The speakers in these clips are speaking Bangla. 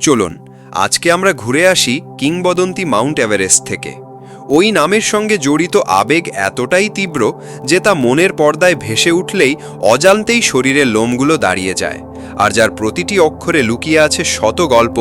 চলুন, আজকে আমরা ঘুরে আসি কিংবদন্তি মাউন্ট এভারেস্ট থেকে। ওই নামের সঙ্গে জড়িত আবেগ এতটাই তীব্র যে তা মনের পর্দায় ভেসে উঠলেই অজান্তেই শরীরের লোমগুলো দাঁড়িয়ে যায়। আর যার প্রতিটি অক্ষরে লুকিয়ে আছে শত গল্প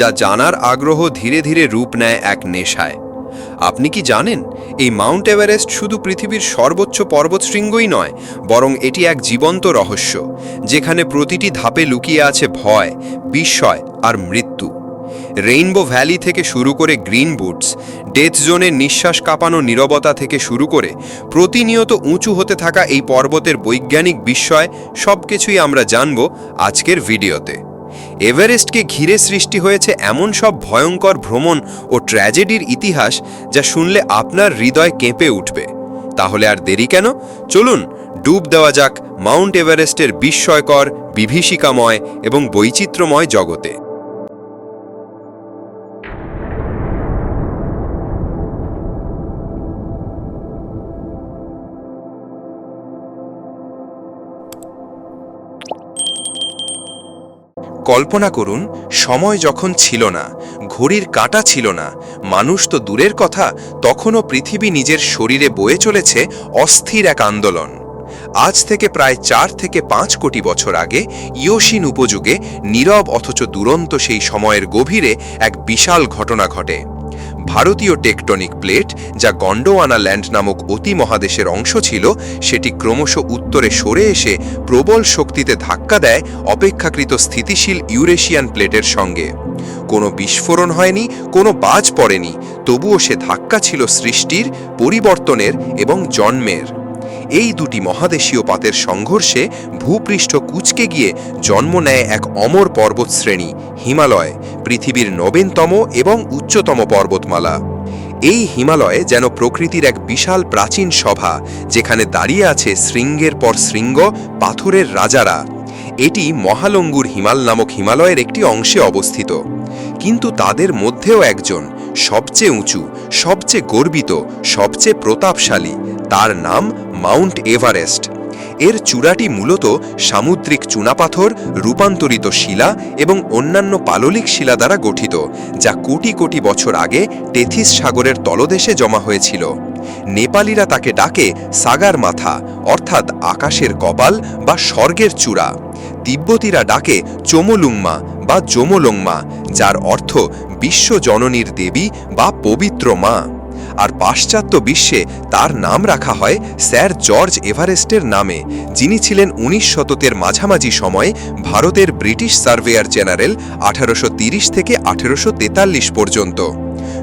যা জানার আগ্রহ ধীরে ধীরে রূপ নেয় এক নেশায়। আপনি কি জানেন, এই মাউন্ট এভারেস্ট শুধু পৃথিবীর সর্বোচ্চ পর্বতশৃঙ্গই নয়, বরং এটি এক জীবন্ত রহস্য, যেখানে প্রতিটি ধাপে লুকিয়ে আছে ভয়, বিস্ময় আর মৃত্যু। রেইনবো ভ্যালি থেকে শুরু করে গ্রিন বুটস ডেথ জোনের নিঃশ্বাস কাঁপানো নীরবতা থেকে শুরু করে প্রতিনিয়ত উঁচু হতে থাকা এই পর্বতের বৈজ্ঞানিক বিস্ময় সবকিছুই আমরা জানব আজকের ভিডিওতে। এভারেস্টকে ঘিরে সৃষ্টি হয়েছে এমন সব ভয়ঙ্কর ভ্রমণ ও ট্র্যাজেডির ইতিহাস যা শুনলে আপনার হৃদয় কেঁপে উঠবে। তাহলে আর দেরি কেন? চলুন, ডুব দেওয়া যাক মাউন্ট এভারেস্টের বিস্ময়কর, বিভীষিকাময় এবং বৈচিত্র্যময় জগতে। কল্পনা করুন, সময় যখন ছিল না, ঘড়ির কাঁটা ছিল না, মানুষ তো দূরের কথা, তখনও পৃথিবী নিজের শরীরে বয়ে চলেছে অস্থির এক আন্দোলন। আজ থেকে প্রায় চার থেকে পাঁচ কোটি বছর আগে, ইয়োশিন উপযুগে, নীরব অথচ দুরন্ত সেই সময়ের গভীরে এক বিশাল ঘটনা ঘটে। ভারতীয় টেকটনিক প্লেট, যা গন্ডোয়ানা ল্যান্ড নামক অতি মহাদেশের অংশ ছিল, সেটি ক্রমশ উত্তরে সরে এসে প্রবল শক্তিতে ধাক্কা দেয় অপেক্ষাকৃত স্থিতিশীল ইউরেশিয়ান প্লেটের সঙ্গে। কোনো বিস্ফোরণ হয়নি, কোনো বাজ পড়েনি, তবুও সে ধাক্কা ছিল সৃষ্টির, পরিবর্তনের এবং জন্মের। এই দুটি মহাদেশীয় পাতের সংঘর্ষে ভূপৃষ্ঠ কুচকে গিয়ে জন্ম নেয় এক অমর পর্বতশ্রেণী, হিমালয়, পৃথিবীর নবীনতম এবং উচ্চতম পর্বতমালা। এই হিমালয়ে যেন প্রকৃতির এক বিশাল প্রাচীন সভা, যেখানে দাঁড়িয়ে আছে শৃঙ্গের পর শৃঙ্গ, পাথরের রাজারা। এটি মহালঙ্গুর হিমাল নামক হিমালয়ের একটি অংশে অবস্থিত। কিন্তু তাদের মধ্যেও একজন সবচেয়ে উঁচু, সবচেয়ে গর্বিত, সবচেয়ে প্রতাপশালী, তার নাম মাউন্ট এভারেস্ট। এর চূড়াটি মূলত সামুদ্রিক চুনাপাথর, রূপান্তরিত শিলা এবং অন্যান্য পাললিক শিলা দ্বারা গঠিত, যা কোটি কোটি বছর আগে টেথিস সাগরের তলদেশে জমা হয়েছিল। নেপালিরা তাকে ডাকে সাগার মাথা, অর্থাৎ আকাশের কপাল বা স্বর্গের চূড়া। তিব্বতীরা ডাকে চোমলুংমা বা জোমলংমা, যার অর্থ বিশ্ব জননীর দেবী বা পবিত্র মা। আর পাশ্চাত্য বিশ্বে তার নাম রাখা হয় স্যার জর্জ এভারেস্টের নামে, যিনি ছিলেন উনিশ শতকের মাঝামাঝি সময়ে ভারতের ব্রিটিশ সার্ভেয়ার জেনারেল আঠারোশো থেকে আঠেরোশো পর্যন্ত।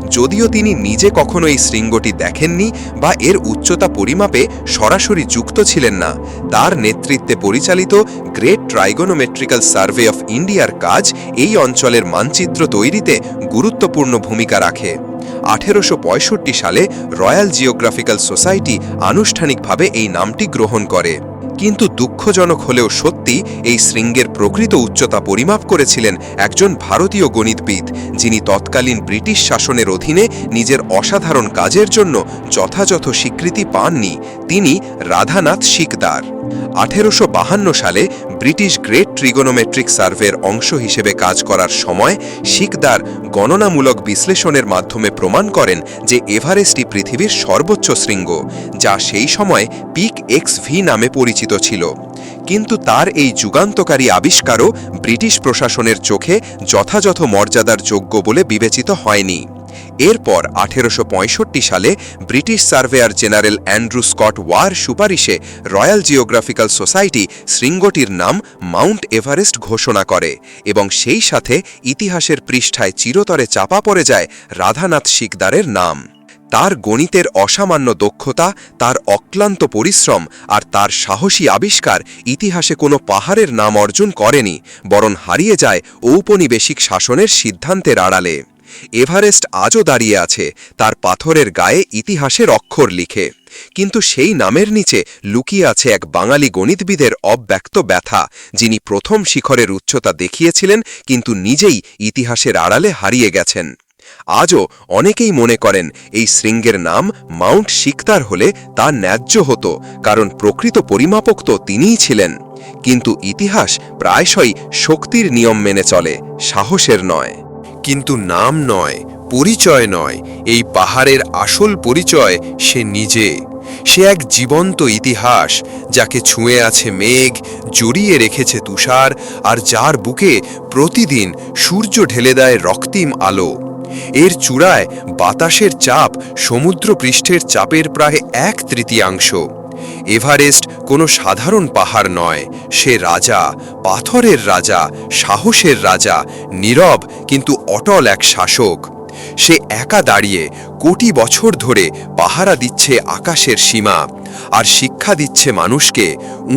যদিও তিনি নিজে কখনো এই শৃঙ্গটি দেখেননি বা এর উচ্চতা পরিমাপে সরাসরি যুক্ত ছিলেন না, তার নেতৃত্বে পরিচালিত গ্রেট ট্রাইগোনোমেট্রিক্যাল সার্ভে অফ ইন্ডিয়ার কাজ এই অঞ্চলের মানচিত্র তৈরিতে গুরুত্বপূর্ণ ভূমিকা রাখে। আঠেরোশো পঁয়ষট্টি সালে রয়্যাল জিওগ্রাফিক্যাল সোসাইটি আনুষ্ঠানিকভাবে এই নামটি গ্রহণ করে। কিন্তু দুঃখজনক হলেও সত্যি এই শৃঙ্গের প্রকৃত উচ্চতা পরিমাপ করেছিলেন একজন ভারতীয় গণিতবিদ, যিনি তৎকালীন ব্রিটিশ শাসনের অধীনে নিজের অসাধারণ কাজের জন্য যথাযথ স্বীকৃতি পাননি। তিনি রাধানাথ শিকদার। আঠেরোশো সালে ব্রিটিশ গ্রেট ট্রিগোনোমেট্রিক সার্ভের অংশ হিসেবে কাজ করার সময় শিকদার গণনামূলক বিশ্লেষণের মাধ্যমে প্রমাণ করেন যে এভারেস্টই পৃথিবীর সর্বোচ্চ শৃঙ্গ, যা সেই সময় পিক এক্স ভি নামে পরিচিত ছিল। কিন্তু তার এই যুগান্তকারী আবিষ্কারও ব্রিটিশ প্রশাসনের চোখে যথাযথ মর্যাদার যোগ্য বলে বিবেচিত হয়নি। এরপর আঠেরোশো পঁয়ষট্টি সালে British surveyor general Andrew Scott Waugh সুপারিশে royal geographical society শৃঙ্গটির নাম মাউন্ট এভারেস্ট ঘোষণা করে এবং সেই সাথে ইতিহাসের পৃষ্ঠায় চিরতরে চাপা পড়ে যায় রাধানাথ শিকদারের নাম। তার গণিতের অসামান্য দক্ষতা, তার অক্লান্ত পরিশ্রম আর তার সাহসী আবিষ্কার ইতিহাসে কোনো পাহাড়ের নাম অর্জন করেনি, বরং হারিয়ে যায় ঔপনিবেশিক শাসনের সিদ্ধান্তের আড়ালে। এভারেস্ট আজও দাঁড়িয়ে আছে, তার পাথরের গায়ে ইতিহাসের অক্ষর লিখে। কিন্তু সেই নামের নিচে লুকিয়ে আছে এক বাঙালি গণিতবিদের অব্যক্ত ব্যথা, যিনি প্রথম শিখরের উচ্চতা দেখিয়েছিলেন, কিন্তু নিজেই ইতিহাসের আড়ালে হারিয়ে গেছেন। আজও অনেকেই মনে করেন এই শৃঙ্গের নাম মাউন্ট শিকতার হলে তা ন্যায্য হতো, কারণ প্রকৃত পরিমাপক তো তিনিই ছিলেন। কিন্তু ইতিহাস প্রায়শই শক্তির নিয়ম মেনে চলে, সাহসের নয়। কিন্তু নাম নয়, পরিচয় নয়, এই পাহাড়ের আসল পরিচয় সে নিজে। সে এক জীবন্ত ইতিহাস, যাকে ছুঁয়ে আছে মেঘ, জড়িয়ে রেখেছে তুষার, আর যার বুকে প্রতিদিন সূর্য ঢেলে দেয় রক্তিম আলো। এর চূড়ায় বাতাসের চাপ সমুদ্র পৃষ্ঠের চাপের প্রায় এক তৃতীয়াংশ। এভারেস্ট কোনো সাধারণ পাহাড় নয়। সে রাজা, পাথরের রাজা, সাহসের রাজা, নীরব কিন্তু অটল এক শাসক। সে একা দাঁড়িয়ে কোটি বছর ধরে পাহারা দিচ্ছে আকাশের সীমা, আর শিক্ষা দিচ্ছে মানুষকে,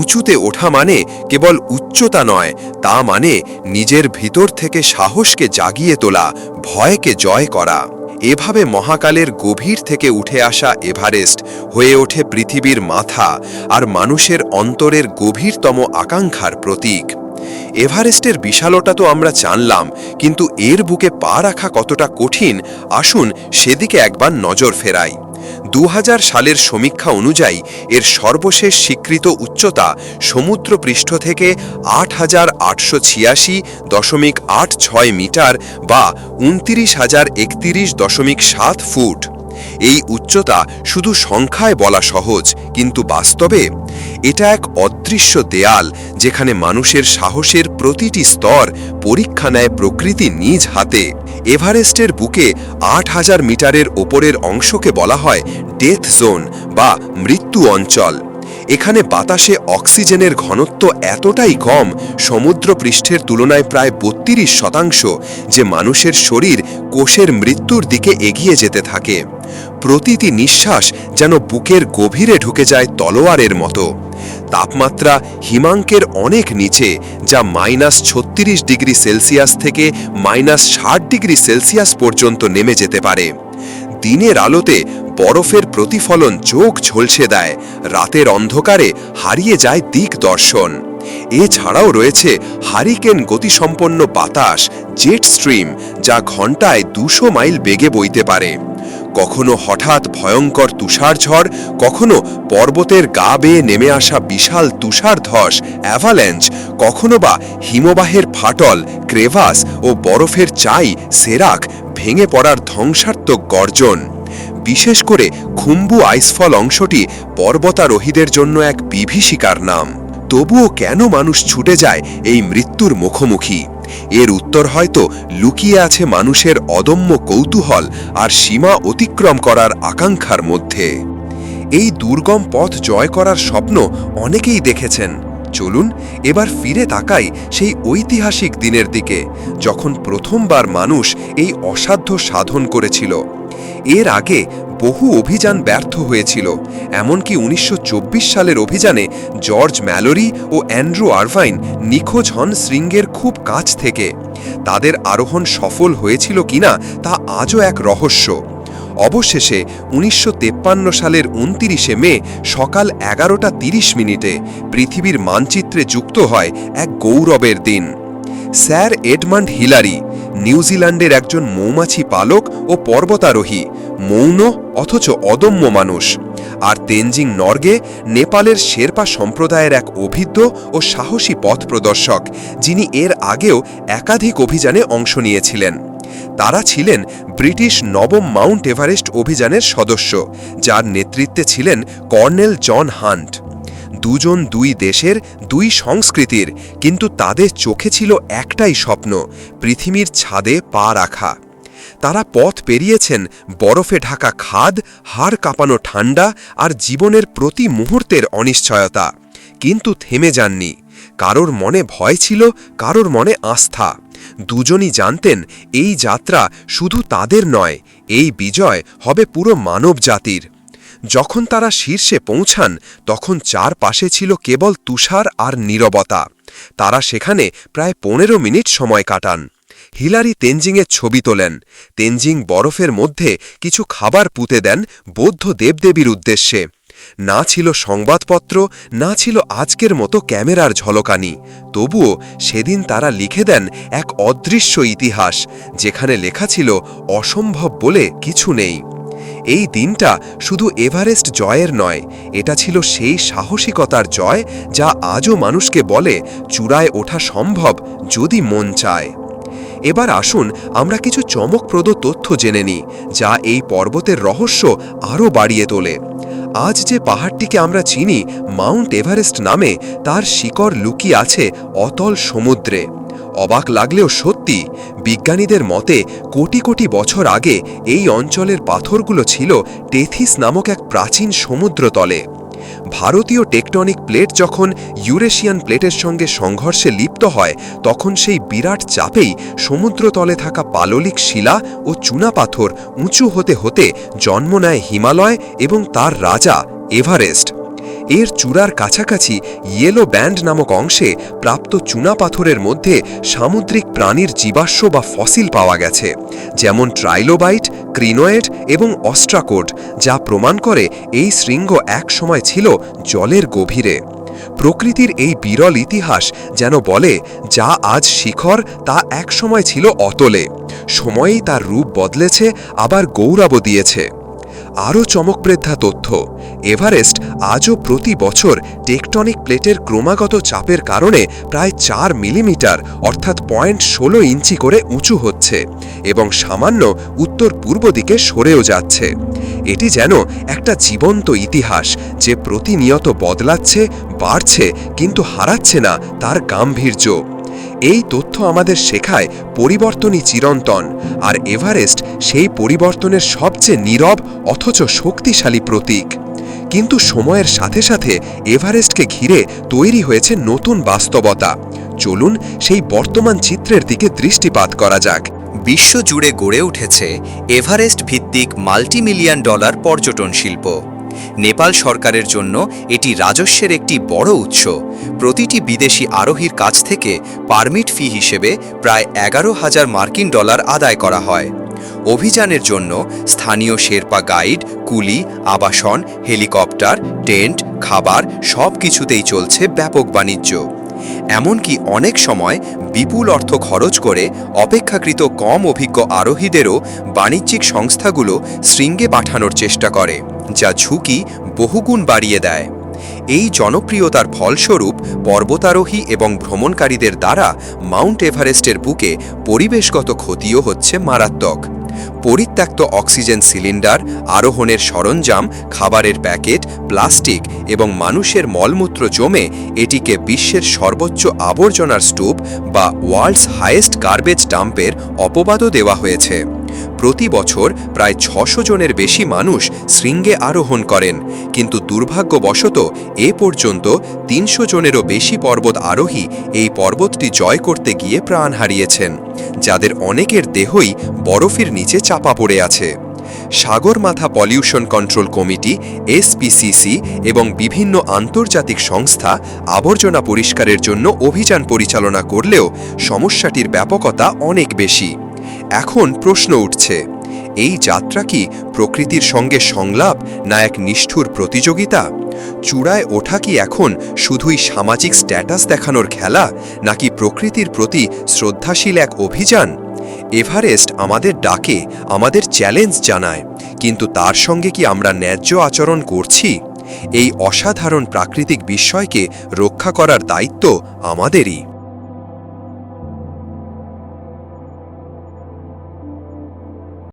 উঁচুতে ওঠা মানে কেবল উচ্চতা নয়, তা মানে নিজের ভিতর থেকে সাহসকে জাগিয়ে তোলা, ভয়কে জয় করা। এভাবে মহাকালের গভীর থেকে উঠে আসা এভারেস্ট হয়ে ওঠে পৃথিবীর মাথা, আর মানুষের অন্তরের গভীরতম আকাঙ্ক্ষার প্রতীক। এভারেস্টের বিশালতা তো আমরা জানলাম, কিন্তু এর বুকে পা রাখা কতটা কঠিন, আসুন সেদিকে একবার নজর ফেরাই। দু হাজার সালের সমীক্ষা অনুযায়ী, এর সর্বশেষ স্বীকৃত উচ্চতা সমুদ্রপৃষ্ঠ থেকে আট হাজার আটশো ছিয়াশি দশমিক আট ছয় মিটার বা উনতিরিশ হাজার একতিরিশ দশমিক সাত ফুট। এই উচ্চতা শুধু সংখ্যায় বলা সহজ, কিন্তু বাস্তবে এটা এক অদৃশ্য দেয়াল যেখানে মানুষের সাহসের প্রতিটি স্তর পরীক্ষা নেয় প্রকৃতি নিজ হাতে। এভারেস্টের বুকে আট হাজার মিটারের ওপরের অংশকে বলা হয় ডেথ জোন বা মৃত্যু অঞ্চল। এখানে বাতাসে অক্সিজেনের ঘনত্ব এতটাই কম সমুদ্র পৃষ্ঠের তুলনায় প্রায় বত্রিশ শতাংশ, যে মানুষের শরীর কোষের মৃত্যুর দিকে এগিয়ে যেতে থাকে। প্রতিটি নিঃশ্বাস যেন বুকের গভীরে ঢুকে যায় তলোয়ারের মতো। তাপমাত্রা হিমাঙ্কের অনেক নিচে, যা মাইনাস ছত্রিশ ডিগ্রি সেলসিয়াস থেকে মাইনাস ষাট ডিগ্রি সেলসিয়াস পর্যন্ত নেমে যেতে পারে। দিনের আলোতে বরফের প্রতিফলন চোখ ঝলসে দেয়, রাতের অন্ধকারে হারিয়ে যায় দিক দর্শন। এছাড়াও রয়েছে হারিকেন গতিসম্পন্ন বাতাস, জেট স্ট্রিম, যা ঘন্টায় দুশো মাইল বেগে বইতে পারে। কখনো হঠাৎ ভয়ঙ্কর তুষার ঝড়, কখনো পর্বতের গা বেয়ে নেমে আসা বিশাল তুষার ধস অ্যাভাল্যাঞ্চ কখনো বা হিমবাহের ফাটল, ক্রেভাস ও বরফের চাই, সেরাক, ভেঙে পড়ার ধ্বংসাত্মক গর্জন। বিশেষ করে খুম্বু আইসফল অংশটি পর্বতারোহীদের জন্য এক বিভীষিকার নাম। তবুও কেন মানুষ ছুটে যায় এই মৃত্যুর মুখোমুখি? এর উত্তর হয়তো লুকিয়ে আছে মানুষের অদম্য কৌতূহল আর সীমা অতিক্রম করার আকাঙ্ক্ষার মধ্যে। এই দুর্গম পথ জয় করার স্বপ্ন অনেকেই দেখেছেন। চলুন এবার ফিরে তাকাই সেই ঐতিহাসিক দিনের দিকে, যখন প্রথমবার মানুষ এই অসাধ্য সাধন করেছিল। এর আগে বহু অভিযান ব্যর্থ হয়েছিল, এমনকি উনিশশো চব্বিশ সালের অভিযানে জর্জ ম্যালোরি ও অ্যান্ড্রু আরভাইন নিখোঁজ হন শৃঙ্গের খুব কাছ থেকে। তাদের আরোহণ সফল হয়েছিল কিনা তা আজও এক রহস্য। অবশেষে উনিশশো সালের উনতিরিশে মে সকাল এগারোটা তিরিশ মিনিটে পৃথিবীর মানচিত্রে যুক্ত হয় এক গৌরবের দিন। স্যার এডমান্ড হিলারি, নিউজিল্যান্ডের একজন মৌমাছি পালক ও পর্বতারোহী, মৌন অথচ অদম্য মানুষ। আর তেনজিং নর্গে নেপালের শেরপা সম্প্রদায়ের এক অভিজ্ঞ ও সাহসী পথ প্রদর্শক, যিনি এর আগেও একাধিক অভিযানে অংশ নিয়েছিলেন। তারা ছিলেন ব্রিটিশ নবম মাউন্ট এভারেস্ট অভিযানের সদস্য, যার নেতৃত্বে ছিলেন কর্নেল জন হান্ট। দুজন দুই দেশের দুই সংস্কৃতির, কিন্তু তাদের চোখে ছিল একটাই স্বপ্ন, পৃথিবীর ছাদে পা রাখা। তারা পথ পেরিয়েছেন বরফে ঢাকা খাদ, হাড় কাঁপানো ঠান্ডা আর জীবনের প্রতি মুহূর্তের অনিশ্চয়তা। কিন্তু থেমে যাননি। কারোর মনে ভয় ছিল, কারোর মনে আস্থা। দুজনই জানতেন এই যাত্রা শুধু তাদের নয়, এই বিজয় হবে পুরো মানব জাতির যখন তারা শীর্ষে পৌঁছান, তখন চারপাশে ছিল কেবল তুষার আর নীরবতা। তারা সেখানে প্রায় পনেরো মিনিট সময় কাটান। হিলারি তেনজিংয়ের ছবি তোলেন। তেনজিং বরফের মধ্যে কিছু খাবার পুঁতে দেন বৌদ্ধ দেবদেবীর উদ্দেশ্যে। না ছিল সংবাদপত্র, না ছিল আজকের মতো ক্যামেরার ঝলকানি। তবুও সেদিন তারা লিখে দেন এক অদৃশ্য ইতিহাস, যেখানে লেখা ছিল, অসম্ভব বলে কিছু নেই। এই দিনটা শুধু এভারেস্ট জয়ের নয়, এটা ছিল সেই সাহসিকতার জয় যা আজও মানুষকে বলে, চূড়ায় ওঠা সম্ভব যদি মন চায়। এবার আসুন আমরা কিছু চমকপ্রদ তথ্য জেনে নিই, যা এই পর্বতের রহস্য আরও বাড়িয়ে তোলে। আজ যে পাহাড়টিকে আমরা চিনি, মাউন্ট এভারেস্ট নামে, তার শিকড় লুকিয়ে আছে অতল সমুদ্রে। অবাক লাগলেও সত্যি, বিজ্ঞানীদের মতে কোটি কোটি বছর আগে এই অঞ্চলের পাথরগুলো ছিল টেথিস নামক এক প্রাচীন সমুদ্রতলে। ভারতীয় টেকটনিক প্লেট যখন ইউরেশিয়ান প্লেটের সঙ্গে সংঘর্ষে লিপ্ত হয়, তখন সেই বিরাট চাপেই সমুদ্রতলে থাকা পাললিক শিলা ও চুনাপাথর উঁচু হতে হতে জন্ম নেয় হিমালয় এবং তার রাজা এভারেস্ট। এর চূড়ার কাছাকাছি ইয়েলো ব্যান্ড নামক অংশে প্রাপ্ত চুনাপাথরের মধ্যে সামুদ্রিক প্রাণীর জীবাশ্ম বা ফসিল পাওয়া গেছে, যেমন ট্রাইলোবাইট ক্রিনোয়েড এবং অস্ট্রাকোট যা প্রমাণ করে এই শৃঙ্গ এক সময় ছিল জলের গভীরে। প্রকৃতির এই বিরল ইতিহাস যেন বলে যা আজ শিখর তা একসময় ছিল অতলে, সময়েই তার রূপ বদলেছে, আবার গৌরবও দিয়েছে। আরও চমকপ্রেদ্ধা তথ্য। এভারেস্ট আজও প্রতি বছর টেকটনিক প্লেটের ক্রমাগত চাপের কারণে প্রায় চার মিলিমিটার, অর্থাৎ পয়েন্ট ষোলো ইঞ্চি করে উঁচু হচ্ছে এবং সামান্য উত্তর পূর্ব দিকে সরেও যাচ্ছে। এটি যেন একটা জীবন্ত ইতিহাস যে প্রতিনিয়ত বদলাচ্ছে, বাড়ছে, কিন্তু হারাচ্ছে না তার গাম্ভীর্য। এই তথ্য আমাদের শেখায় পরিবর্তনই চিরন্তন, আর এভারেস্ট সেই পরিবর্তনের সবচেয়ে নীরব অথচ শক্তিশালী প্রতীক। কিন্তু সময়ের সাথে সাথে এভারেস্টকে ঘিরে তৈরি হয়েছে নতুন বাস্তবতা। চলুন সেই বর্তমান চিত্রের দিকে দৃষ্টিপাত করা যাক। বিশ্বজুড়ে গড়ে উঠেছে এভারেস্ট ভিত্তিক মাল্টিমিলিয়ন ডলার পর্যটন শিল্প। নেপাল সরকারের জন্য এটি রাজস্বের একটি বড় উৎস। প্রতিটি বিদেশি আরোহীর কাছ থেকে পারমিট ফি হিসেবে প্রায় এগারো হাজার মার্কিন ডলার আদায় করা হয়। অভিযানের জন্য স্থানীয় শেরপা গাইড, কুলি, আবাসন, হেলিকপ্টার, টেন্ট, খাবার সব কিছুতেই চলছে ব্যাপক বাণিজ্য। এমনকি অনেক সময় বিপুল অর্থ খরচ করে অপেক্ষাকৃত কম অভিজ্ঞ আরোহীদেরও বাণিজ্যিক সংস্থাগুলো শৃঙ্গে পাঠানোর চেষ্টা করে। যা ঝুঁকি বহুগুণ বাড়িয়ে দেয়। এই জনপ্রিয়তার ফলস্বরূপ পর্বতারোহী এবং ভ্রমণকারীদের দ্বারা মাউন্ট এভারেস্টের বুকে পরিবেশগত ক্ষতিও হচ্ছে মারাত্মক। পরিত্যক্ত অক্সিজেন সিলিন্ডার, আরোহণের সরঞ্জাম, খাবারের প্যাকেট, প্লাস্টিক এবং মানুষের মলমূত্র জমে এটিকে বিশ্বের সর্বোচ্চ আবর্জনার স্তূপ বা ওয়ার্ল্ডস হাইয়েস্ট গার্বেজ ডাম্পের অপবাদও দেওয়া হয়েছে। প্রতি বছর প্রায় ছশো জনের বেশি মানুষ শৃঙ্গে আরোহণ করেন, কিন্তু দুর্ভাগ্যবশত এ পর্যন্ত তিনশো জনেরও বেশি পর্বত আরোহী এই পর্বতটি জয় করতে গিয়ে প্রাণ হারিয়েছেন, যাদের অনেকের দেহই বরফের নিচে চাপা পড়ে আছে। Sagarmatha pollution control committee, SPCC এবং বিভিন্ন আন্তর্জাতিক সংস্থা আবর্জনা পরিষ্কারের জন্য অভিযান পরিচালনা করলেও সমস্যাটির ব্যাপকতা অনেক বেশি। এখন প্রশ্ন উঠছে, এই যাত্রা কি প্রকৃতির সঙ্গে সংলাপ না এক নিষ্ঠুর প্রতিযোগিতা? চূড়ায় ওঠা কি এখন শুধুই সামাজিক স্ট্যাটাস দেখানোর খেলা, নাকি প্রকৃতির প্রতি শ্রদ্ধাশীল এক অভিযান? এভারেস্ট আমাদের ডাকে, আমাদের চ্যালেঞ্জ জানায়। কিন্তু তার সঙ্গে কি আমরা ন্যায্য আচরণ করছি? এই অসাধারণ প্রাকৃতিক বিস্ময়কে রক্ষা করার দায়িত্ব আমাদেরই।